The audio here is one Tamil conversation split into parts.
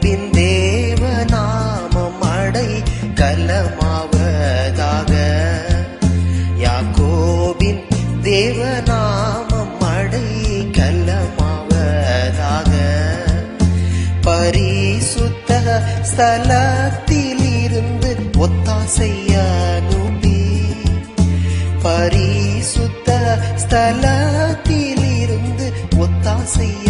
யாக்கோபின் தேவநாமம் அடை கலமாவதாக. யாக்கோபின் தேவநாமம் அடை கலமாவதாக. பரிசுத்த ஸ்தலத்திலிருந்து ஒத்தாசைய நூபி பரிசுத்த ஸ்தலத்திலிருந்து ஒத்தாசைய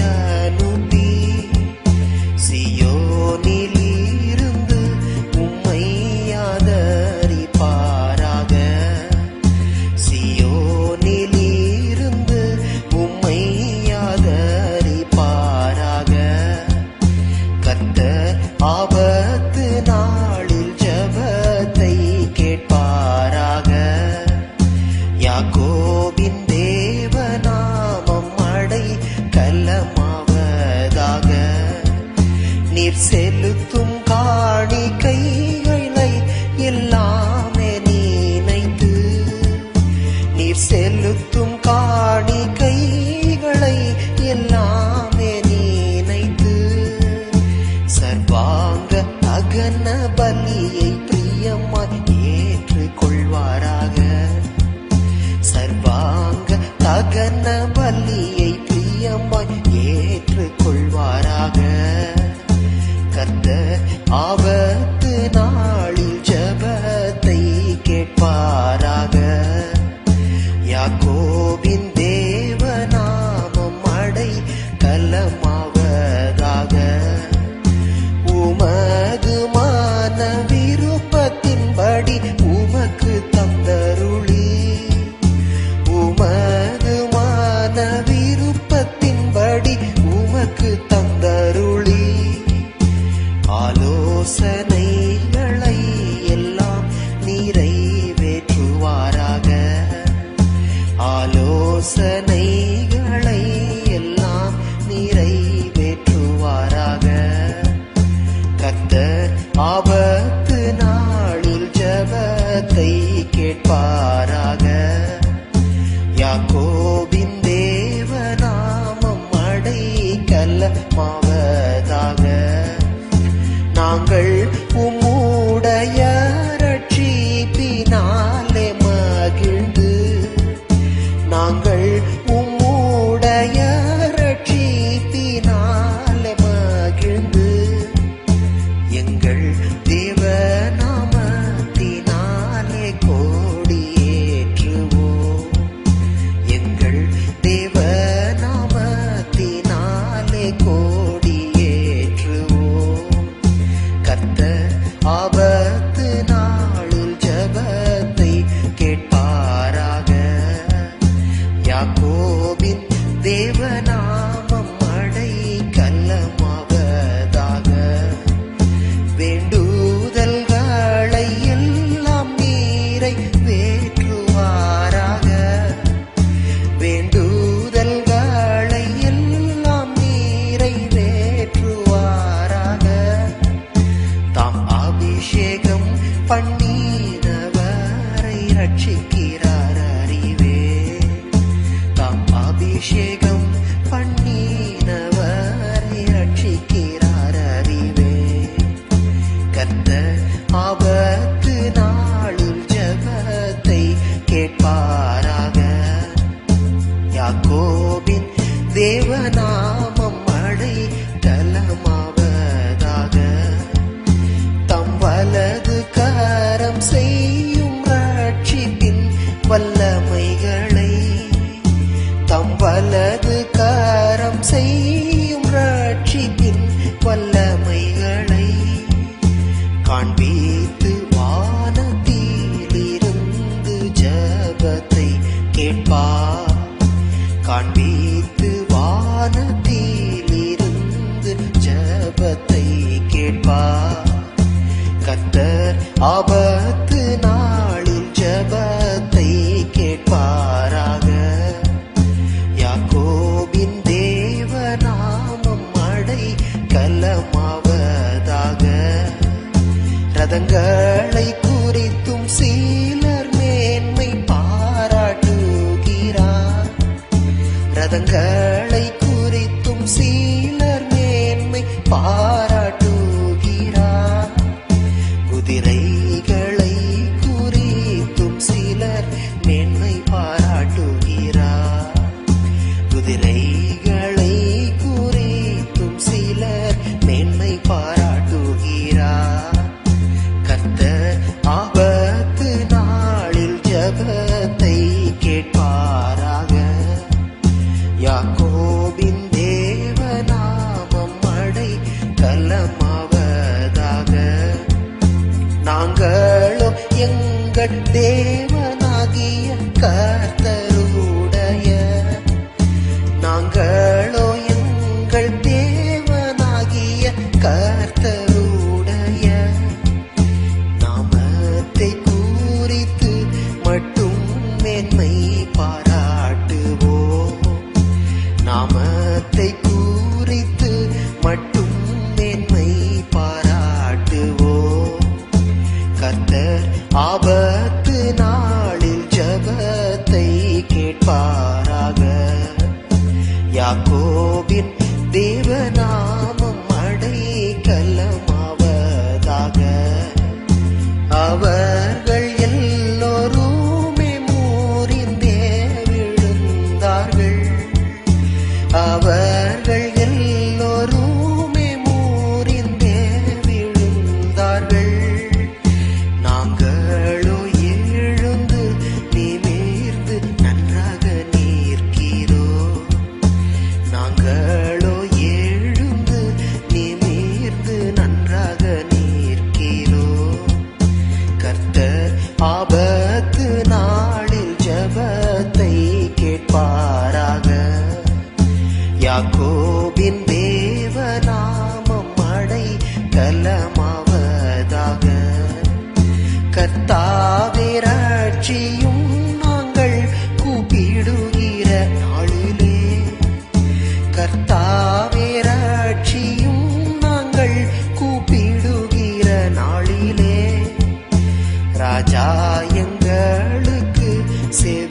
பலியை பிரியமாய் ஏற்றுக்கொள்வாராக. சர்வாங்க தகன பலியை பிரியமாய் ஏற்று கொள்வாராக கர்த்த நாளில் விருப்பத்தின்படி உம கேட்பாராக. யாக்கோபின் தேவநாமம் அடை தலமாவதாக தம் வலது காரம் செய்யும் ரட்சிப்பின் வல்லமைகளை. தம் வலது காரம் செய்யும் ரட்சிப்பின் வல்லமைகளை. காண்பித்து வானத்திலிருந்து ஜபத்தை கேட்பார். காண்பித்து வானத்திலிருந்து ஜபத்தை கேட்பார் கத்தர் ஆபத்து நாளில் ஜபத்தை கேட்பாராக. யாக்கோபின் தேவநாமம் அடை கலமாவதாக. ரதங்கள் ரதங்களை குறித்தும் சீலர் மேன்மை பாராட்டுகிறார். குதிரைகளை குறித்தும் சிலர் மேன்மை பாராட்டுகிறார். குதிரை யாக்கோபின் தேவநாமம் மழை கலமாவதாக நாங்களோ எங்கள் தேவனாகிய கர்த்தருடைய. நாங்கள் நாமத்தை குறித்து மட்டும் மேன்மை பாராட்டுவோம் கத்தர் ஆபத்து நாளில் ஜபத்தை கேட்பாராக. யாக்கோபின் தேவனா கலமாவதாக கர்த்தாவே நாங்கள் கூப்பிடுகிற நாளிலே. கர்த்தாவிராட்சியும் நாங்கள் கூப்பிடுகிற நாளிலே. ராஜா எங்களுக்கு செவி